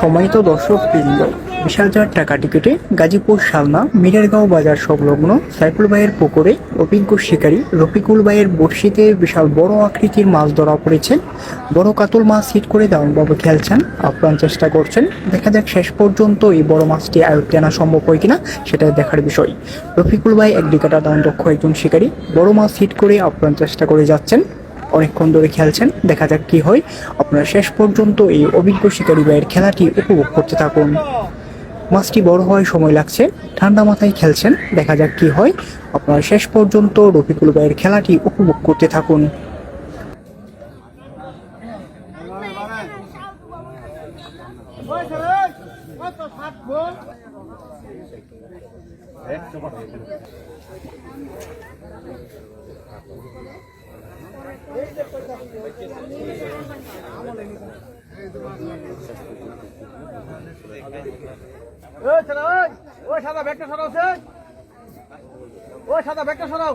সম্মানিত দর্শক বৃন্দ বিশ হাজার টাকা টিকিটে গাজীপুর সালনা মিরারগাঁও বাজার সংলগ্ন সাইফুল ভাইয়ের পুকুরে অভিজ্ঞ শিকারী রফিকুল ভাইয়ের বড়শিতে বিশাল বড় আকৃতির মাছ ধরা পড়েছে। বড় কাতল মাছ হিট করে দারুণভাবে খেলছেন। আপ্রাণ চেষ্টা করছেন। দেখা যাক শেষ পর্যন্ত এই বড় মাছটি আয়ত্তে আনা সম্ভব হয় কিনা সেটা দেখার বিষয়। রফিকুল ভাই এক ডিকাটা দান দক্ষ একজন শিকারী। বড় মাছ হিট করে আপ্রাণ চেষ্টা করে যাচ্ছেন। অনেকক্ষণ ধরে খেলছেন। দেখা যাক কি হয়। আপনারা শেষ পর্যন্ত এই অভিজ্ঞ শিকারী ভাইয়ের খেলাটি উপভোগ করতে থাকুন। মাছটি বড় হওয়ায় সময় লাগছে। ঠান্ডা মাথায় খেলছেন। দেখা যাক কি হয়। আপনারা শেষ পর্যন্ত রফিকুল ভাইয়ের খেলাটি উপভোগ করতে থাকুন। ওই সাদা ওই ওই সাদা ব্যাগটা সরাও ওই সাদা ব্যাগটা সরাও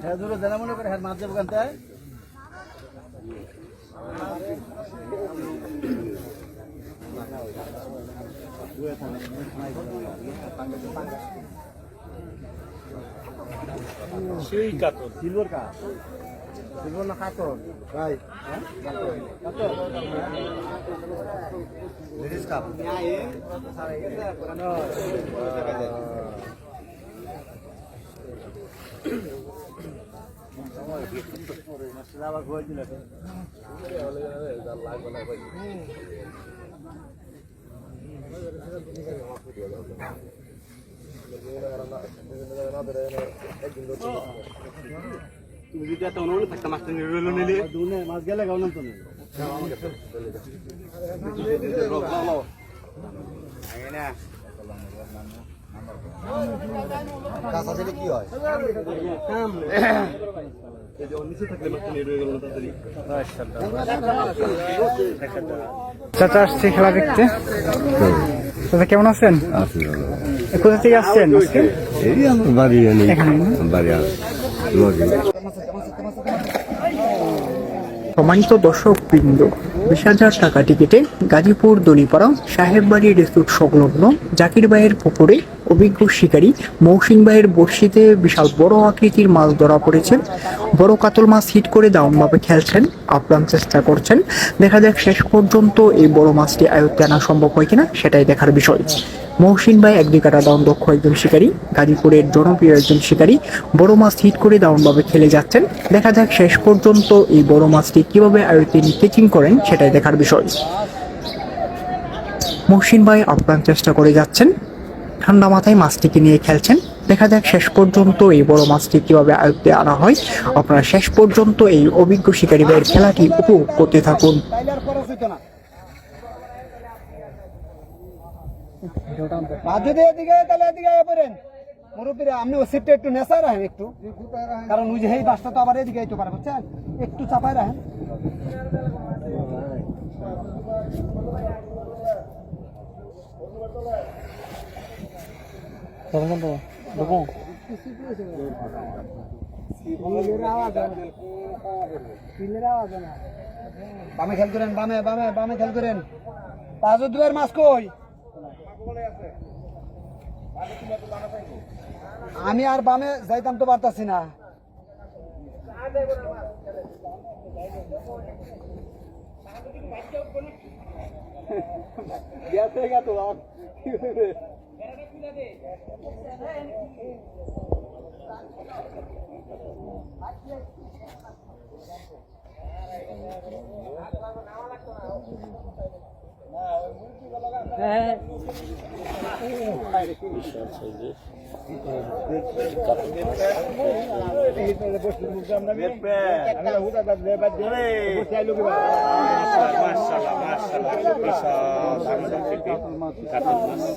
হ্যাঁ দূরে জানা মনে করে হ্যাঁ মাছ যাব কানতে সেই কাতল। সিলভার কা সিলভার না কাতল? ভাই। কাতল। Ladies cup. দিলে তুমি যদি এত অনুমান থাকতাম মাছটা নিয়ে নিলে। মাছ গেলে গাও না তুমি কাঁচা দিলে কি হয়? চাচা আসছে খেলা দেখতে। চাচা কেমন আছেন? কোথা থেকে আসছেন এই আমার বাড়ি নেই এখানে না? বাড়ি সম্মানিত দর্শক বৃন্দ বিশ হাজার টাকা টিকিটে গাজীপুর দলিপাড়া সাহেববাড়ি রিসোর্ট সংলগ্ন জাকির ভাইয়ের পুকুরে অভিজ্ঞ শিকারী মৌসিন ভাইয়ের বড়শিতে বিশাল বড় আকৃতির মাছ ধরা পড়েছে বড় কাতল মাছ হিট করে দারুণভাবে খেলছেন, আপ্রাণ চেষ্টা করছেন। দেখা যাক শেষ পর্যন্ত এই বড় মাছটি আয়ত্তে আনা সম্ভব হয় কিনা, সেটাই দেখার বিষয়। মহসিন ভাই একদিকে কাটা দাউন দক্ষ একজন শিকারী, গাজীপুরের জনপ্রিয় একজন শিকারী। বড় মাছ হিট করে দারুণভাবে খেলে যাচ্ছেন। দেখা যাক শেষ পর্যন্ত এই বড় মাছটি কীভাবে আয়ত্তে কেচিং করেন, সেটাই দেখার বিষয়। মহসিন ভাই আপ্রাণ চেষ্টা করে যাচ্ছেন। ঠান্ডা মাথায় মাছটিকে নিয়ে খেলছেন। দেখা যাক শেষ পর্যন্ত এই বড় মাছটি কীভাবে আয়ত্তে আনা হয়। আপনারা শেষ পর্যন্ত এই অভিজ্ঞ শিকারী ভাইয়ের খেলাটি উপভোগ করতে থাকুন। মুরব্বীরা, আপনি ও একটু নেশায় রাখেন একটু। কারণ ওই যে এই বাসটা তো আবার এদিকে একটু চাপায় রাখেন। বামে খেল করেন, বামে বামে বামে খেল করেন। তাজুদ্দিনের মাছ কই? আমি আর বামে যাইতাম তো পারতাছি না। গেছে গেছে মাশাআল্লাহ মাশাআল্লাহ